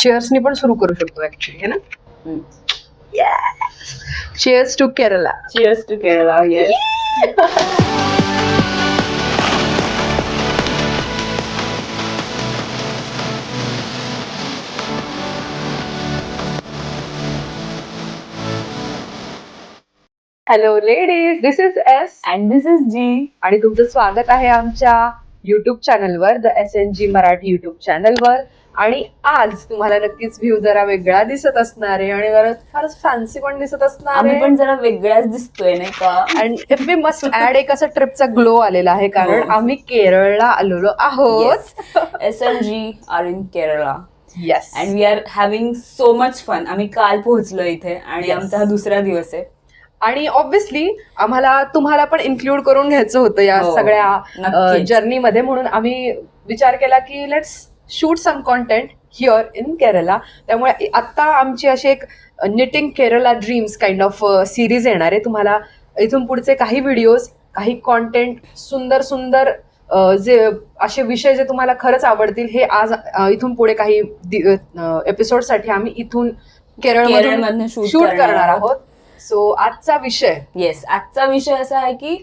चेअर्सनी पण सुरू करू शकतो ऍक्च्युली है ना? Cheers to Kerala cheers to Kerala yes hello ladies this is S and this is G आणि तुमचं स्वागत आहे आमच्या युट्यूब चॅनलवर the S N G Marathi YouTube चॅनलवर आणि आज तुम्हाला नक्कीच व्ह्यू जरा वेगळा दिसत असणार आहे आणि जरा फारच फॅन्सी पण दिसत असणार आम्ही आहे. पण जरा वेगळाच दिसतोय नाही का? आणि इफ वी मस्ट ऍड एक असा ट्रिपचा ग्लो आलेला आहे कारण हो. आम्ही केरळला आलेलो आहोत. S M G R in Kerala yes and we are having so much fun आम्ही काल पोहोचलो इथे आणि Yes. आमचा हा दुसरा दिवस आहे. आणि ऑब्व्हियसली आम्हाला तुम्हाला पण इन्क्लूड करून घ्यायचं होतं या हो, सगळ्या नक्कीच. जर्नीमध्ये म्हणून आम्ही विचार केला की let's shoot some content here in Kerala त्यामुळे आता आमची अशी एक knitting Kerala dreams kind of series येणार आहे. तुम्हाला इथून पुढचे काही व्हिडिओज काही कॉन्टेंट सुंदर सुंदर जे असे विषय जे तुम्हाला खरंच आवडतील हे आज इथून पुढे काही एपिसोडसाठी आम्ही इथून shoot शूट करणार आहोत. सो आजचा विषय. येस आजचा विषय असा आहे की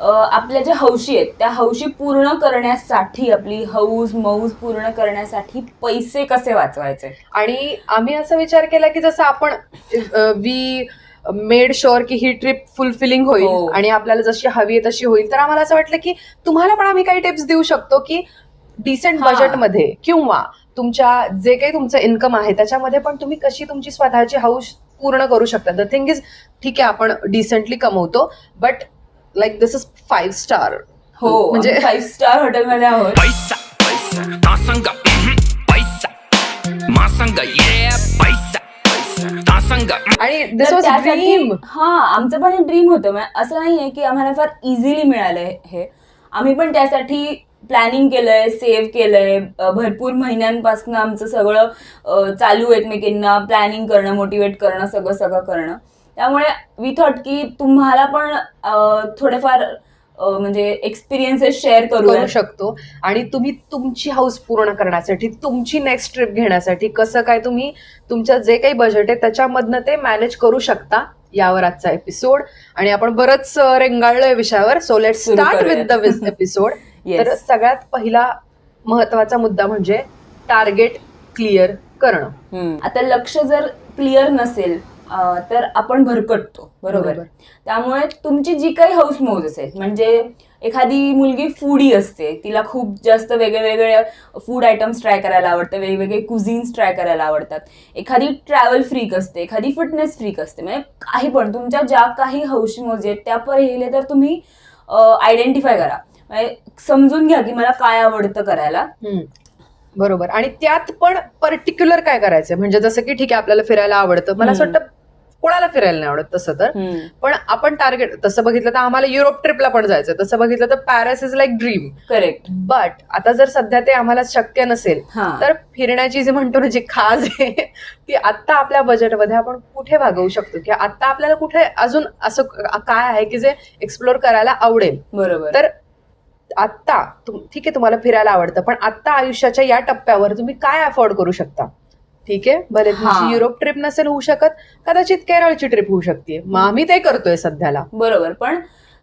आपल्या ज्या हौशी आहेत त्या हौशी पूर्ण करण्यासाठी आपली हौस मौज पूर्ण करण्यासाठी पैसे कसे वाचवायचे आणि आम्ही असा विचार केला की जसं आपण वी मेड शुअर की ही ट्रिप फुलफिलिंग हो. होईल आणि आपल्याला जशी हवी आहे तशी होईल तर आम्हाला असं वाटलं की तुम्हाला पण आम्ही काही टिप्स देऊ शकतो की डिसेंट हा. बजेटमध्ये किंवा तुमच्या जे काही तुमचं इन्कम आहे त्याच्यामध्ये पण तुम्ही कशी तुमची स्वतःची हाऊस पूर्ण करू शकता द थिंग इज ठीक आहे आपण डिसेंटली कमवतो but like this is five star हो म्हणजे फाईव्ह स्टार हॉटेलमध्ये आहोत. पैसा पैसा तासंग पैसा. मासंग ये पैसा तासंग आणि दिस तर वॉज त्यासाठी- ड्रीम हा आमचं पण ड्रीम होतं. म्हणजे असं नाहीये की आम्हाला फार इझिली मिळालंय हे. आम्ही पण त्यासाठी प्लॅनिंग केलंय सेव्ह केलंय. अ, भरपूर महिन्यांपासून आमचं सगळं अ, चालू आहे एकमेकींना प्लॅनिंग करणं मोटिवेट करणं सगळं सगळं करणं. त्यामुळे वी थॉट की तुम्हाला पण थोडेफार म्हणजे एक्सपिरियन्सेस शेअर करू शकतो आणि तुम्ही तुमची हाऊस पूर्ण करण्यासाठी तुमची नेक्स्ट ट्रिप घेण्यासाठी कसं काय तुम्ही तुमचं जे काही बजेट आहे त्याच्यामधनं ते मॅनेज करू शकता यावर आजचा एपिसोड आणि आपण बरंच रेंगाळलोय विषयावर so let start with. The episode. तर सगळ्यात पहिला महत्त्वाचा मुद्दा म्हणजे टार्गेट क्लिअर करणं. आता लक्ष जर क्लिअर नसेल तर आपण भरकटतो बरोबर. त्यामुळे तुमची जी काही हौस मौज असेल म्हणजे एखादी मुलगी फूडी असते तिला खूप जास्त वेगळे वेगळे फूड आयटम्स ट्राय करायला आवडतं वेगवेगळे कुझिन्स ट्राय करायला आवडतात. एखादी ट्रॅव्हल फ्रीक असते एखादी फिटनेस फ्रीक असते म्हणजे काही पण तुमच्या ज्या काही हौशी मौजी आहेत त्या पहिले तर तुम्ही आयडेंटिफाय करा. म्हणजे समजून घ्या की मला काय आवडतं करायला. बरोबर. आणि त्यात पण पर्टिक्युलर काय करायचं म्हणजे जसं की ठीक आहे आपल्याला फिरायला आवडतं. मला असं. वाटतं कोणाला फिरायला नाही आवडत तसं तर. पण आपण टार्गेट तसं बघितलं तर आम्हाला युरोप ट्रिपला पण जायचं तसं बघितलं तर Paris is like dream correct but आता जर सध्या ते आम्हाला शक्य नसेल तर फिरण्याची जी म्हणतो ना जी खाज आहे ती आत्ता आपल्या बजेटमध्ये आपण कुठे भागवू शकतो? की आत्ता आपल्याला कुठे अजून असं काय आहे की जे एक्सप्लोर करायला आवडेल? बरोबर. तर आत्ता ठीक आहे तुम्हाला फिरायला आवडतं पण आत्ता आयुष्याच्या या टप्प्यावर तुम्ही काय अफोर्ड करू शकता? ठीक आहे? भले. तुमची युरोप ट्रिप नसेल होऊ शकत कदाचित केरळची ट्रिप होऊ शकते. मग आम्ही ते करतोय सध्याला. बरोबर पण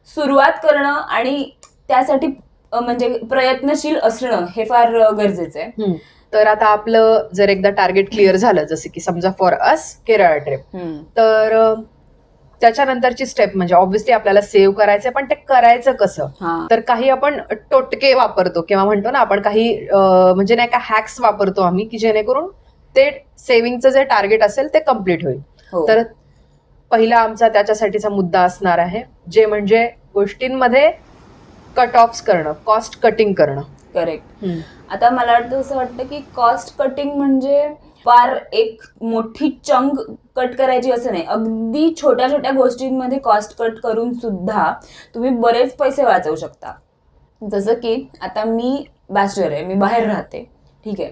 सुरुवात करणं आणि त्यासाठी म्हणजे प्रयत्नशील असणं हे फार गरजेचं आहे. तर आता आपलं जर एकदा टार्गेट क्लिअर झालं जसं की समजा फॉर अस केरळ ट्रिप तर त्याच्यानंतरची स्टेप म्हणजे ऑब्व्हियसली आपल्याला सेव्ह करायचंय पण ते करायचं कसं? तर काही आपण टोटके वापरतो किंवा म्हणतो ना आपण काही म्हणजे नाही का हॅक्स वापरतो आम्ही की जेणेकरून ते सेव्हिंगचं जे टार्गेट असेल ते कंप्लीट होईल. हो. तर पहिला आमचा त्याच्यासाठीचा मुद्दा असणार आहे जे म्हणजे गोष्टींमध्ये कट ऑफ्स करणं कॉस्ट कटिंग करणं. करेक्ट आता मला वाटतं असं वाटतं की कॉस्ट कटिंग म्हणजे फार एक मोठी चंक कट करायची असं नाही. अगदी छोट्या छोट्या गोष्टींमध्ये कॉस्ट कट करून सुद्धा तुम्ही बरेच पैसे वाचवू शकता. जसं की आता मी बॅचलर आहे मी बाहेर राहते. ठीक आहे.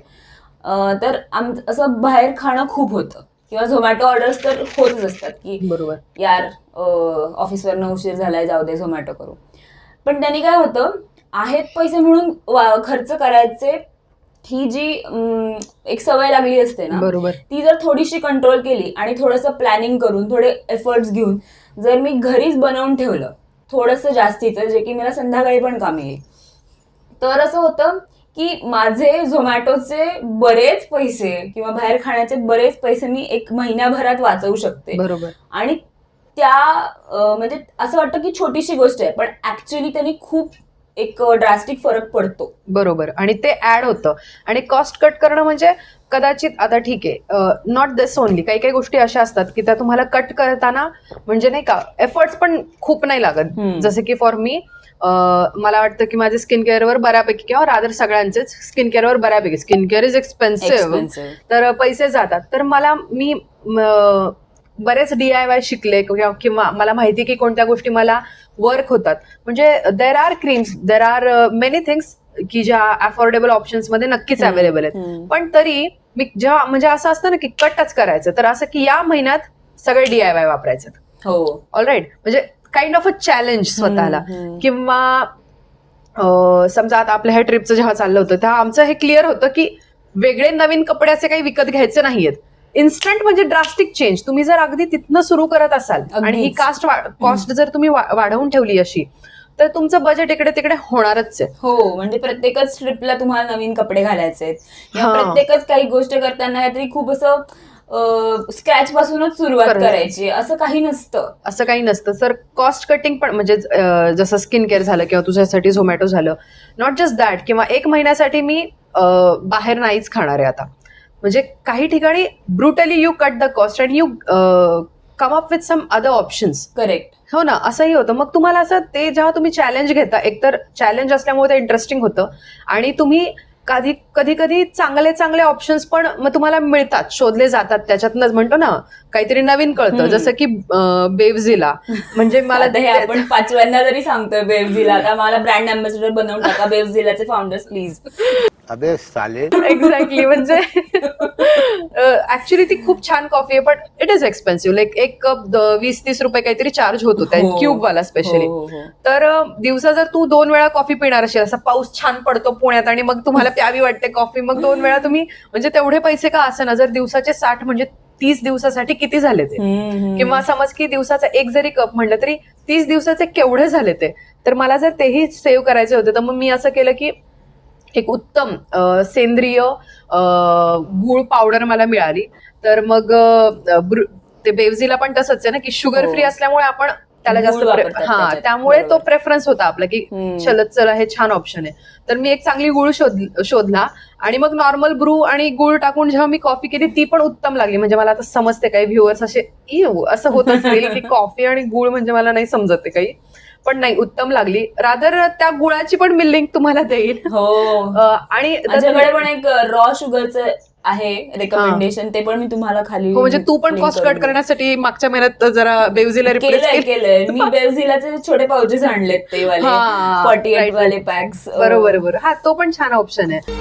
तर आम असं बाहेर खाणं खूप होतं. किंवा झोमॅटो ऑर्डर्स तर होतच असतात की बरोबर. यार ऑफिसवरनं उशीर झालाय जाऊ दे झोमॅटो करू. पण त्यांनी काय होतं आहेत पैसे म्हणून खर्च करायचे ही जी एक सवय लागली असते ना बरोबर. ती जर थोडीशी कंट्रोल केली आणि थोडंसं प्लॅनिंग करून थोडे एफर्ट्स घेऊन जर मी घरीच बनवून ठेवलं थोडंसं जास्तीचं जे की मला संध्याकाळी पण कामी येईल. तर असं होतं की माझे झोमॅटोचे बरेच पैसे किंवा बाहेर खाण्याचे बरेच पैसे मी एक महिन्याभरात वाचवू शकते. बरोबर. आणि त्या म्हणजे असं वाटतं की छोटीशी गोष्ट आहे पण ऍक्च्युली त्यांनी खूप एक ड्रास्टिक फरक पडतो. बरोबर. आणि ते ऍड होतं. आणि कॉस्ट कट करणं म्हणजे कदाचित आता ठीक आहे नॉट दिस ओनली काही काही गोष्टी अशा असतात की त्या तुम्हाला कट करताना म्हणजे नाही का एफर्ट्स पण खूप नाही लागत. जसं की फॉर मी मला वाटतं की माझे स्किन केअरवर बऱ्यापैकी किंवा रादर सगळ्यांचेच स्किन केअरवर बऱ्यापैकी. स्किन केअर इज एक्सपेन्सिव्ह तर पैसे जातात. तर मला मी बरेच डी आय वाय शिकले किंवा मला माहिती की कोणत्या गोष्टी मला वर्क होतात. म्हणजे there are creams there are many things की ज्या अफोर्डेबल ऑप्शन्समध्ये नक्कीच. अवेलेबल आहेत. पण तरी मी जेव्हा म्हणजे असं असतं ना की कटच करायचं तर असं की या महिन्यात सगळे डी आय वाय वापरायचं हो. ऑलराईट म्हणजे काइंड ऑफ अ चॅलेंज स्वतःला. किंवा समजा आता आपल्या ह्या ट्रिपचं जेव्हा चाललं होतं तेव्हा आमचं हे क्लिअर होतं की वेगळे नवीन कपडे असे काही विकत घ्यायचे नाहीयेत इन्स्टंट म्हणजे ड्रास्टिक चेंज तुम्ही जर अगदी तिथनं सुरू करत असाल आणि ही. कास्ट कॉस्ट जर तुम्ही वाढवून ठेवली अशी तर तुमचं बजेट इकडे तिकडे होणारच आहे हो म्हणजे प्रत्येकच ट्रिपला तुम्हाला नवीन कपडे घालायचे आहेत. प्रत्येकच काही गोष्ट करताना काहीतरी खूप असं स्क्रॅच पासूनच सुरुवात करायचं. असं काही नसतं. असं काही नसतं. सर कॉस्ट कटिंग पण म्हणजे जसं स्किन केअर झालं किंवा तुझ्यासाठी झोमॅटो झालं नॉट जस्ट दॅट किंवा एक महिन्यासाठी मी बाहेर नाहीच खाणार आहे आता. म्हणजे काही ठिकाणी brutally you cut the cost and you come up with some other options correct हो ना असंही होतं. मग तुम्हाला असं ते जेव्हा तुम्ही चॅलेंज घेता एकतर चॅलेंज असल्यामुळे ते इंटरेस्टिंग होतं आणि तुम्ही कधी कधी कधी चांगले चांगले ऑप्शन्स पण मग तुम्हाला मिळतात शोधले जातात त्याच्यातनंच म्हणतो ना काहीतरी नवीन कळतं. जसं की बेवझिला म्हणजे मला हे आपण पाचव्यांदा जरी सांगतोय बेवझिला आता मला ब्रँड अँबॅसेडर बनवून टाका बेवझिलाचे फाउंडर्स प्लीज अबे साले एक्झॅक्टली म्हणजे ऍक्च्युली ती खूप छान कॉफी आहे पण इट इज एक्सपेन्सिव्ह लाईक एक कप वीस तीस रुपये काहीतरी चार्ज होत होता हो. क्यूब वाला स्पेशली. तर दिवसा जर तू दोन वेळा कॉफी पिणार असेल असा पाऊस छान पडतो पुण्यात आणि मग तुम्हाला प्यावी वाटते कॉफी मग दोन वेळा तुम्ही म्हणजे तेवढे पैसे का असं ना जर दिवसाचे साठ म्हणजे तीस दिवसासाठी किती झाले ते. किंवा समज की दिवसाचा एक जरी कप म्हणलं तरी तीस दिवसाचे केवढे झाले ते तर मला जर तेही सेव्ह करायचे होते तर मग मी असं केलं की एक उत्तम सेंद्रिय गूळ पावडर मला मिळाली तर मग ते बेवझीला पण तसंच आहे ना की शुगर हो. फ्री असल्यामुळे आपण त्याला जास्त हा. त्यामुळे तो. प्रेफरन्स होता आपला की. चलत चला हे छान ऑप्शन आहे तर मी एक चांगली गुळ शोध शोधला आणि मग नॉर्मल ब्रू आणि गुळ टाकून जेव्हा मी कॉफी केली ती पण उत्तम लागली म्हणजे मला आता समजते काही व्ह्युअर्स असे असं होत असेल की कॉफी आणि गुळ म्हणजे मला नाही समजत काही पण नाही उत्तम लागली. रादर त्या गुळाची पण मी लिंक तुम्हाला देईल. हो. आणि माझ्याकडे पण एक रॉ शुगरचं आहे रेकमेंडेशन ते पण मी तुम्हाला खाली हो, म्हणजे तू पण कॉस्ट कट. करण्यासाठी मागच्या महिन्यात जरा बेवझीला रिप्लेस केलंय मी बेवझिलाचे छोटे पाउचेस आणलेत ते वाले हा, फॉर्टी एट वाले. पॅक्स बरोबर बरोबर. हा तो पण छान ऑप्शन आहे.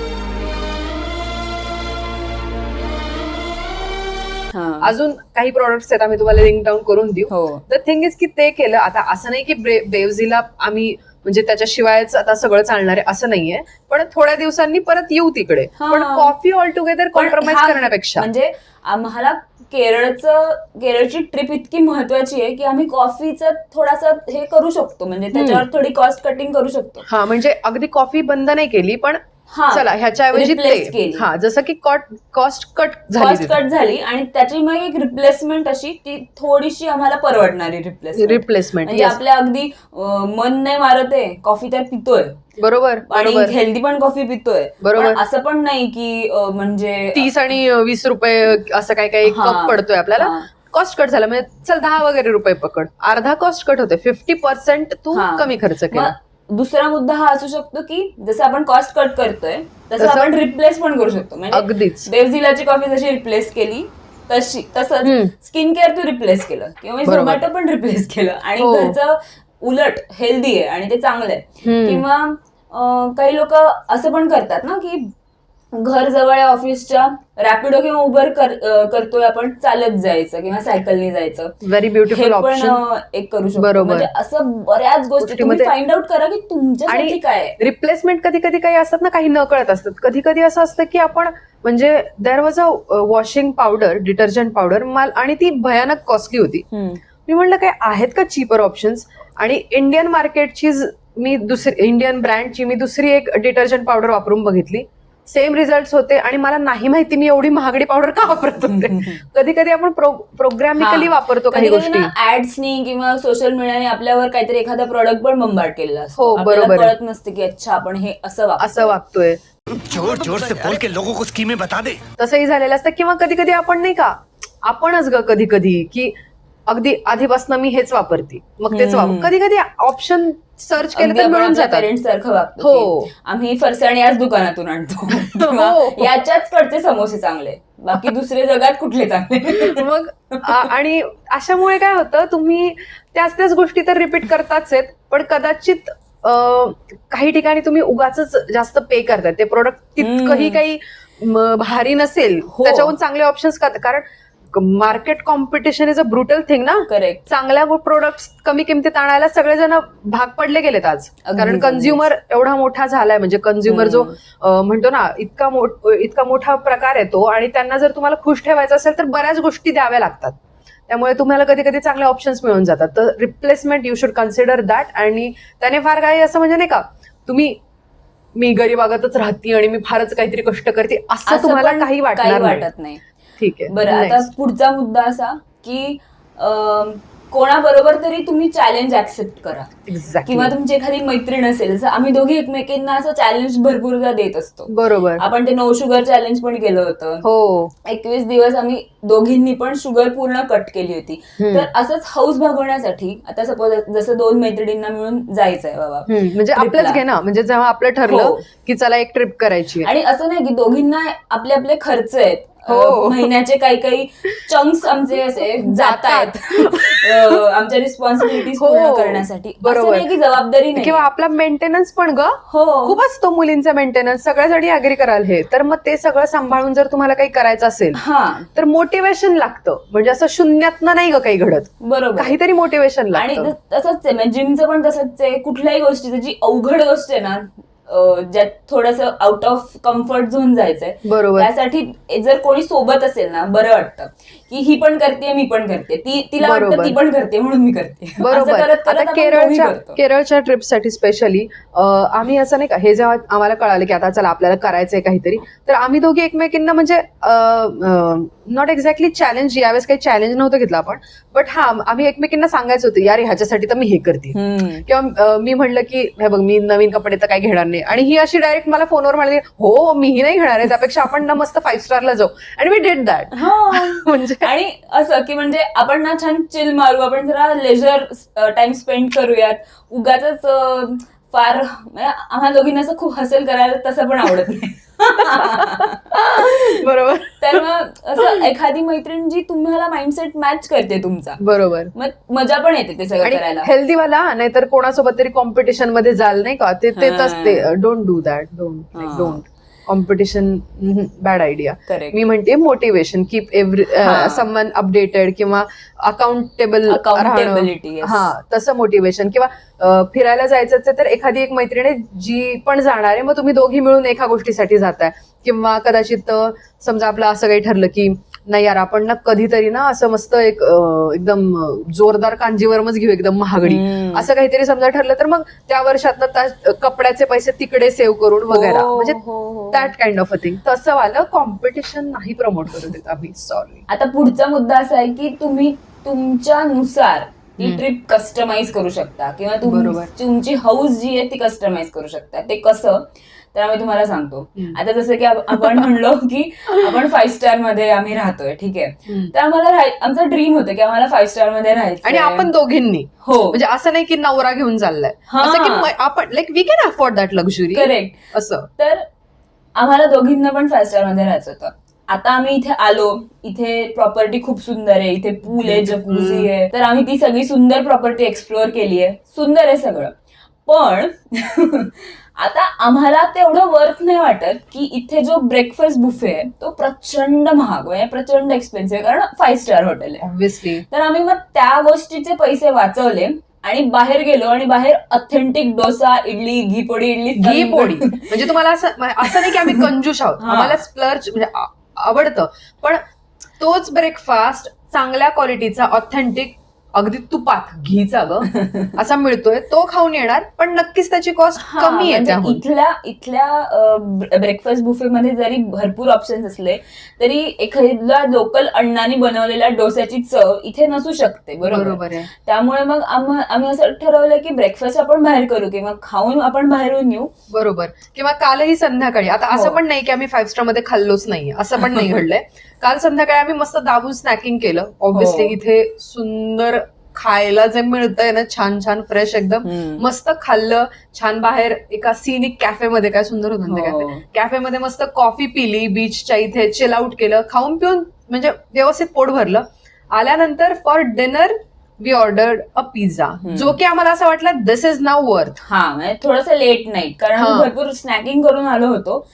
अजून काही प्रोडक्ट्स आहेत आम्ही तुम्हाला लिंक डाऊन करून देऊ. द थिंग इज की ते केलं आता असं नाही की बेवझीला आम्ही म्हणजे त्याच्याशिवायच आता सगळं चालणार आहे असं नाहीये. पण थोड्या दिवसांनी परत येऊ तिकडे. पण कॉफी ऑल टुगेदर कॉम्प्रोमाइज करण्यापेक्षा. म्हणजे आम्हाला केरळचं केरळची ट्रिप इतकी महत्वाची आहे की आम्ही कॉफीचं थोडासा हे करू शकतो. म्हणजे त्याच्यावर थोडी कॉस्ट कटिंग करू शकतो. हा म्हणजे अगदी कॉफी बंद नाही केली पण चला ह्याच्याऐवजी Replace ते केली. हा जसं की कॉस्ट कट झाली कॉस्ट. कट झाली आणि त्याची मग एक रिप्लेसमेंट अशी ती थोडीशी आम्हाला परवडणारी रिप्लेसमेंट रिप्लेसमेंट म्हणजे आपल्या अगदी अं, मन नाही मारत आहे कॉफी तर पितोय बरोबर आणि बरोबर हेल्दी पण कॉफी पितोय बरोबर. पण असं पण नाही की अं, म्हणजे तीस आणि वीस रुपये असं काय काय हा. कप पडतोय आपल्याला हा. कॉस्ट कट झाला म्हणजे चल दहा वगैरे रुपये पकड अर्धा कॉस्ट कट होते फिफ्टी पर्सेंट तू हा. कमी खर्च केला मग दुसरा मुद्दा हा असू शकतो की जसं आपण कॉस्ट कट करतोय तसं आपण रिप्लेस पण करू शकतो म्हणजे अगदीच बेवझिलाची कॉफी जशी रिप्लेस केली तशी. तसंच स्किन केअर तू रिप्लेस केलं किंवा. झोमॅटो पण रिप्लेस केलं आणि हो. घरचं उलट हेल्दी आहे आणि ते चांगलं आहे. किंवा काही लोक असं पण करतात ना की घर जवळ आहे ऑफिसच्या रॅपिडो किंवा उबर कर, करतोय आपण चालत जायचं किंवा सायकलनी जायचं. व्हेरी ब्युटिफुल पण ऑप्शन एक करू शकतो. बरोबर. म्हणजे असं बऱ्याच गोष्टी तुम्ही फाइंड आउट करा की तुमच्यासाठी आणि काय. रिप्लेसमेंट कधी कधी काही असतात ना काही न कळत असतात. कधी कधी असं असतं की आपण म्हणजे there was a washing powder detergent powder माल आणि ती भयानक कॉस्टली होती. मी म्हणलं काय आहेत का चिपर ऑप्शन्स आणि इंडियन मार्केटची मी दुसरी इंडियन ब्रँडची मी दुसरी एक डिटर्जंट पावडर वापरून बघितली. सेम रिझल्ट होते आणि मला नाही माहिती मी एवढी महागडी पावडर का वापरत होते कधी कधी आपण प्रोग्रामिकली. वापरतो काही गोष्टी ना ऍड्सनी किंवा सोशल मीडियाने आपल्यावर काहीतरी एखादा प्रॉडक्ट पण बंबार्ड केलेला असतो हो, आपल्याला बरोबर. कळत नसते की अच्छा आपण हे असं. असं वागतोय जोर जोर से बोल के लोगों को स्कीमें बता दे तसंही झालेलं असतं किंवा कधी कधी आपण नाही का आपणच ग कधी कधी की अगदी आधीपासून मी हेच वापरते मग तेच वापर. कधी कधी ऑप्शन सर्च केले तर मिळून पेरेंट्स सारखं वागतो हो. आम्ही फरसाण याच दुकानातून आणतो हो. याच्याच कडचे समोसे चांगले बाकी दुसरे जगात कुठले चांगले मग आणि अशामुळे काय होतं तुम्ही त्याच त्याच गोष्टी तर रिपीट करताच आहेत पण कदाचित काही ठिकाणी तुम्ही उगाच जास्त पे करताय ते प्रोडक्ट तितकंही. काही भारी नसेल हो. त्याच्याहून चांगले ऑप्शन्स कारण market competition is a brutal thing ना? करेक्ट चांगल्या प्रोडक्ट्स कमी किमतीत आणायला सगळेजण भाग पडले गेलेत आज. कारण. कन्झ्युमर एवढा मोठा झालाय म्हणजे कन्झ्युमर जो म्हणतो ना इतका मोठ इतका मोठा प्रकार येतो आणि त्यांना जर तुम्हाला खुश ठेवायचं असेल तर बऱ्याच गोष्टी द्याव्या लागतात. त्यामुळे तुम्हाला कधी कधी चांगले ऑप्शन्स मिळून जातात. तर replacement you should consider that आणि त्याने फार काही असं म्हणजे नाही का तुम्ही मी गरीबागतच राहते आणि मी फारच काहीतरी कष्ट करते असं तुम्हाला काही वाटणार. वाटत नाही. ठीक आहे बरं आता. पुढचा मुद्दा असा की कोणाबरोबर तरी तुम्ही चॅलेंज ऍक्सेप्ट करा Exactly. किंवा तुमची एखादी मैत्रीण असेल जसं आम्ही दोघी एकमेकींना असं चॅलेंज भरपूरदा देत असतो बरोबर आपण ते नो शुगर चॅलेंज पण केलं होतं हो एकवीस दिवस आम्ही दोघींनी पण शुगर पूर्ण कट केली होती. तर असंच हाऊस भागवण्यासाठी आता सपोज जसं दोन मैत्रिणींना मिळून जायचंय बाबा हम्म, म्हणजे आपलंच. घे ना म्हणजे जेव्हा आपलं ठरलं हो. की चला एक ट्रिप करायची आहे. आणि असं नाही की दोघींना आपले आपले खर्च आहेत हो. महिन्याचे काही काही चंक्स आमचे असे जात आहेत. आमच्या रिस्पॉन्सिबिलिटीज हो. पूर्ण करण्यासाठी. बरोबर. नाही की जबाबदारी नाही. किंवा आपला मेंटेनन्स पण ग. हो. खूप असतो मुलींचा मेंटेनन्स सगळ्यासाठी अग्री कराल हे. तर मग ते सगळं सांभाळून जर तुम्हाला काही करायचं असेल हा. तर मोटिवेशन लागतं. म्हणजे असं शून्यातनं नाही ग काही घडत. बरोबर. काहीतरी मोटिवेशन आणि लागतं. तस- तसंच आहे म्हणजे जिमचं पण तसंच आहे. कुठल्याही गोष्टीचं जी अवघड गोष्ट आहे ना ज्यात थोडस आउट ऑफ कम्फर्ट झोन जायचंय. बरोबर. त्यासाठी जर कोणी सोबत असेल ना बरं वाटतं. की ही पण करते मी पण करते ती तिला वाटतं. ती पण करते म्हणून मी करते बरोबर आता केरळच्या. केरळच्या ट्रिपसाठी स्पेशली आम्ही असं नाही का हे जेव्हा आम्हाला कळालं की आता चला आपल्याला करायचंय काहीतरी तर आम्ही दोघी एकमेकींना म्हणजे नॉट एक्झॅक्टली चॅलेंज यावेळेस काही चॅलेंज नव्हतं घेतलं आपण बट हा आम्ही एकमेकींना सांगायचं होतं यार ह्याच्यासाठी तर मी हे करते. किंवा मी म्हणलं की हे बघ मी नवीन कपडे तर काही घेणार नाही आणि ही अशी डायरेक्ट मला फोनवर म्हणाली हो मीही नाही घेणार आहे त्यापेक्षा आपण ना मस्त फाईव्ह स्टारला जाऊ आणि वी डिड दॅट. म्हणजे आणि असं की म्हणजे आपण ना छान चिल मारू आपण जरा लेजर टाइम स्पेंड करूयात. उगाच फार म्हणजे आम्हा दोघींना असं खूप हसेल करायला तसं पण आवडत नाही. बरोबर. तर मग असं एखादी मैत्रीण जी तुम्हाला माइंडसेट मॅच करते तुमचा. बरोबर. मग मजा पण येते ते सगळं करायला. हेल्दी वाला नाहीतर कोणासोबत तरी कॉम्पिटिशनमध्ये जाल नाही का? ते तेच. असते don't do that don't. Don't competition bad idea मी म्हणते motivation keep every. Someone updated किंवा अकाउंटेबल yes. हा तसं मोटिवेशन किंवा फिरायला जायचंच आहे तर एखादी एक मैत्रीण आहे जी पण जाणार आहे मग तुम्ही दोघी मिळून एका गोष्टीसाठी जाताय. किंवा कदाचित समजा आपलं असं काही ठरलं की नाही यार आपण ना कधीतरी ना असं मस्त एक एकदम जोरदार कांजीवरमच घेऊ एकदम महागडी. असं काहीतरी समजा ठरलं तर मग त्या वर्षात कपड्याचे पैसे तिकडे सेव्ह करून वगैरे. हो, म्हणजे. That kind of a thing तसं वालं कॉम्पिटिशन नाही प्रमोट करू देत आम्ही. सॉरी आता पुढचा मुद्दा असा आहे की तुम्ही तुमच्या नुसार ती. ट्रिप कस्टमाइज करू शकता. किंवा तुम- बरोबर. तुमची हाऊस जी आहे ती कस्टमाइज करू शकता. ते कसं? तर आम्ही तुम्हाला सांगतो. आता जसं की आप- आपण म्हणलो की आपण फाईव्ह स्टारमध्ये आम्ही राहतोय ठीक आहे? तर आम्हाला आमचं ड्रीम होतं की आम्हाला फाईव्ह स्टारमध्ये राहायचं आणि आपण दोघींनी. हो. म्हणजे असं नाही की नवरा घेऊन चाललाय. की आपण like we can afford that luxury correct असं. तर आम्हाला दोघींना पण फाईव्ह स्टारमध्ये राहायचं होतं. आता आम्ही इथे आलो. इथे प्रॉपर्टी खूप सुंदर आहे. इथे पूल आहे जकुझी आहे. तर आम्ही ती सगळी सुंदर प्रॉपर्टी एक्सप्लोअर केली आहे. सुंदर आहे सगळं. पण आता आम्हाला तेवढं वर्थ नाही वाटत की इथे जो ब्रेकफास्ट बुफे आहे तो प्रचंड महाग आहे. प्रचंड एक्सपेन्सिव्ह आहे. कारण फाईव्ह स्टार हॉटेल आहे. ऑब्व्हियसली तर आम्ही मग त्या गोष्टीचे पैसे वाचवले आणि बाहेर गेलो आणि बाहेर ऑथेंटिक डोसा इडली घी पोळी इडली घी पोळी. म्हणजे तुम्हाला असं असं नाही की आम्ही कंजूस आहोत. आम्हाला स्प्लर्च म्हणजे आवडतं. पण तोच ब्रेकफास्ट चांगल्या क्वालिटीचा ऑथेंटिक अगदी तुपात घीचा ग. असा मिळतोय. तो खाऊन येणार पण नक्कीच त्याची कॉस्ट कमी आहे म्हणजे इथल्या इथल्या ब्रेकफास्ट बुफे मध्ये जरी भरपूर ऑप्शन्स असले तरी एखाद्या लोकल अण्णांनी बनवलेल्या डोस्याची चव इथे नसू शकते बरोबर? त्यामुळे मग आम- आम्ही असं ठरवलं की ब्रेकफास्ट आपण बाहेर करू किंवा खाऊन आपण बाहेरून येऊ. बरोबर. किंवा कालही संध्याकाळी. आता असं हो. पण नाही की आम्ही फाईव्ह स्टारमध्ये खाल्लोच नाही असं पण नाही घडलंय. काल संध्याकाळी आम्ही मस्त दाबून स्नॅकिंग केलं. ऑब्व्हियसली हो. इथे सुंदर खायला जे मिळतंय ना छान छान फ्रेश एकदम. मस्त खाल्लं छान बाहेर एका सिनिक कॅफेमध्ये काय सुंदर होतं ते हो. कॅफे कॅफेमध्ये मस्त कॉफी पिली बीचच्या इथे चिल आउट केलं खाऊन पिऊन म्हणजे व्यवस्थित पोट भरलं. आल्यानंतर for dinner we ordered a pizza. जो की आम्हाला असं वाटलं दिस इज नाव वर्थ हा थोडस लेट नाईट कारण हा. भरपूर स्नॅकिंग करून आलो होतो.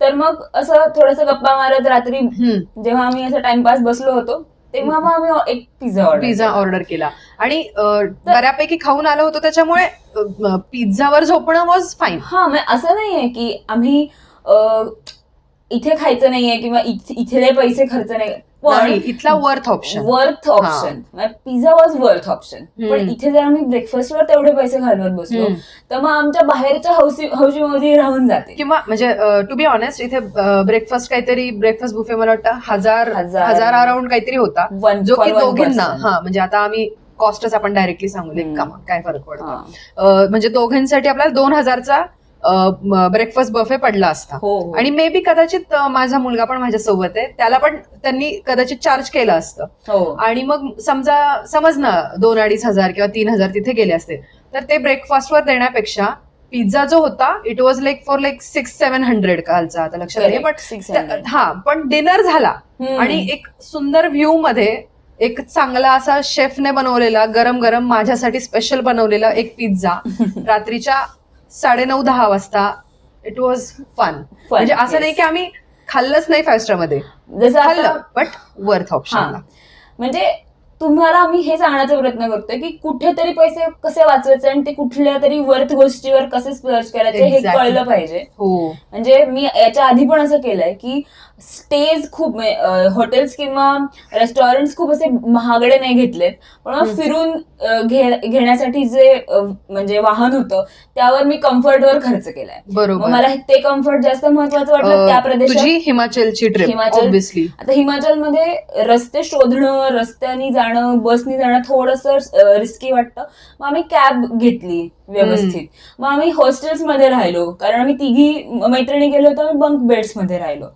तर मग असं थोडस गप्पा मारत रात्री जेव्हा आम्ही असं टाइमपास बसलो होतो तेव्हा मग आम्ही एक पिझ्झा ऑर्डर पिझ्झा ऑर्डर केला. आणि बऱ्यापैकी खाऊन आलो होतो त्याच्यामुळे पिझ्झावर झोपणं वॉज फाईन हा असं नाहीये की आम्ही इथे खायचं नाहीये किंवा इथ- इथले पैसे खर्च नाही. पण इथला worth option worth option pizza was worth option पण. इथे जर आम्ही ब्रेकफास्टवर तेवढे पैसे घालवत बसलो. तर मग आमच्या बाहेरच्या हौशी हौशी मौजी राहून जाते किंवा म्हणजे टू बी ऑनेस्ट इथे ब्रेकफास्ट काहीतरी ब्रेकफास्ट बुफे मला वाटतं हजार हजार. अराउंड काहीतरी होता जो की दोघींना. हा म्हणजे आता आम्ही कॉस्टच आपण डायरेक्टली सांगू. कामा काय फरक पडतो म्हणजे दोघांसाठी आपल्याला दोन हजारचा ब्रेकफास्ट बफे पडला असता. हो हो. आणि मे बी कदाचित माझा मुलगा पण माझ्या सोबत आहे. त्याला पण त्यांनी कदाचित चार्ज केलं असतं. हो. आणि मग समजा समज ना दोन अडीच हजार किंवा तीन हजार तिथे गेले असते. तर ते ब्रेकफास्टवर देण्यापेक्षा पिझ्झा जो होता it was like for like six seven hundred कालचा. आता लक्षात नाही पण. हा पण डिनर झाला. आणि एक सुंदर व्ह्यू मध्ये एक चांगला असा शेफने बनवलेला गरम गरम माझ्यासाठी स्पेशल बनवलेला एक पिझ्झा रात्रीच्या साडेनऊ दहा वाजता इट वॉज फन म्हणजे असं. नाही की आम्ही खाल्लंच नाही फाय स्टारमध्ये जसं खाल्लं बट वर्थ ऑप्शन. म्हणजे तुम्हाला आम्ही हे सांगण्याचा प्रयत्न करतोय की कुठेतरी पैसे कसे वाचवायचे आणि ते कुठल्या तरी वर्थ गोष्टीवर कसे स्प्लर्च करायचे हे Exactly. कळलं पाहिजे. हो. म्हणजे मी याच्या आधी पण असं केलंय की स्टेज खूप हॉटेल्स किंवा रेस्टॉरंट खूप असे महागडे नाही घेतलेत. पण हम्म. फिरून अ, घे- घेण्यासाठी जे अ, म्हणजे वाहन होतं त्यावर मी कम्फर्टवर खर्च केलाय. मग बरोबर. मला ते कम्फर्ट जास्त महत्वाचं वाटलं त्या अं, प्रदेशात हिमाचलची ट्रिप हिमाचल- ऑब्विसली आता हिमाचलमध्ये रस्ते शोधणं रस्त्यानी जाणं बसनी जाणं थोडस रिस्की वाटतं. मग आम्ही कॅब घेतली व्यवस्थित. मग आम्ही हॉस्टेल्समध्ये राहिलो. कारण आम्ही तिघी मैत्रिणी गेलो होतो आम्ही बंक बेड्समध्ये राहिलो.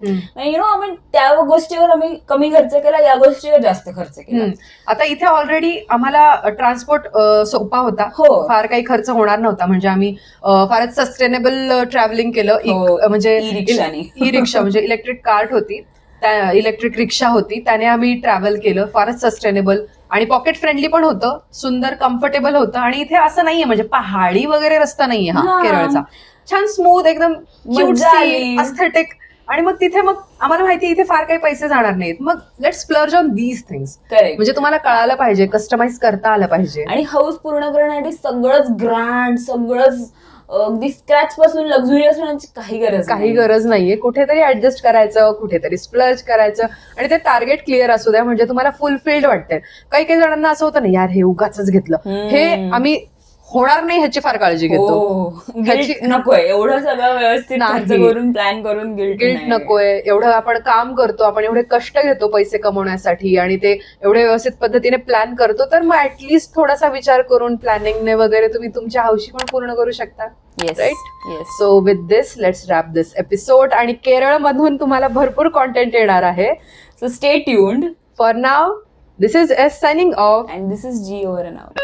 यु नो आम्ही त्या गोष्टीवर आम्ही कमी खर्च केला या गोष्टीवर जास्त खर्च केला. आता इथे ऑलरेडी आम्हाला ट्रान्सपोर्ट सोपा होता. हो. फार काही खर्च होणार नव्हता. म्हणजे आम्ही फारच सस्टेनेबल ट्रॅव्हलिंग केलं. हो, म्हणजे. ई रिक्षा म्हणजे इलेक्ट्रिक कार्ट होती. त्या इलेक्ट्रिक रिक्षा होती त्याने आम्ही ट्रॅव्हल केलं फारच सस्टेनेबल आणि पॉकेट फ्रेंडली पण होतं सुंदर कम्फर्टेबल होतं आणि इथे असं नाहीये म्हणजे पहाडी वगैरे रस्ता नाहीये हा. केरळचा. छान स्मूथ एकदम. अस्थेटिक आणि मग तिथे मग आम्हाला माहिती इथे फार काही पैसे जाणार नाहीत. मग let splurge on these things म्हणजे तुम्हाला कळायला पाहिजे कस्टमाइज करता आलं पाहिजे. आणि हाऊस पूर्ण करण्यासाठी सगळंच ग्रँड सगळंच अगदी स्क्रॅच पासून लक्झुरियस होण्याची काही गरज काही. गरज नाहीये कुठेतरी ऍडजस्ट करायचं कुठेतरी स्प्लर्ज करायचं आणि ते टार्गेट क्लिअर असू द्या म्हणजे तुम्हाला फुलफिल्ड वाटते काही काही जणांना असं होतं ना यार हे उगाच घेतलं. हे आम्ही होणार नाही ह्याची फार काळजी घेतो. हो गिल्ट नकोय. एवढं सगळं व्यवस्थित. करून प्लॅन करून गिल्ट नकोय. एवढं आपण काम करतो आपण एवढे कष्ट घेतो पैसे कमवण्यासाठी आणि ते एवढे व्यवस्थित पद्धतीने प्लॅन करतो तर मग ऍटलिस्ट थोडासा विचार करून प्लॅनिंगने वगैरे तुम्ही तुमच्या हौशी पण पूर्ण करू शकता? Yes so with this let's wrap this episode आणि केरळमधून तुम्हाला भरपूर कॉन्टेंट येणार आहे. So stay tuned for now this is S signing off and this is G over out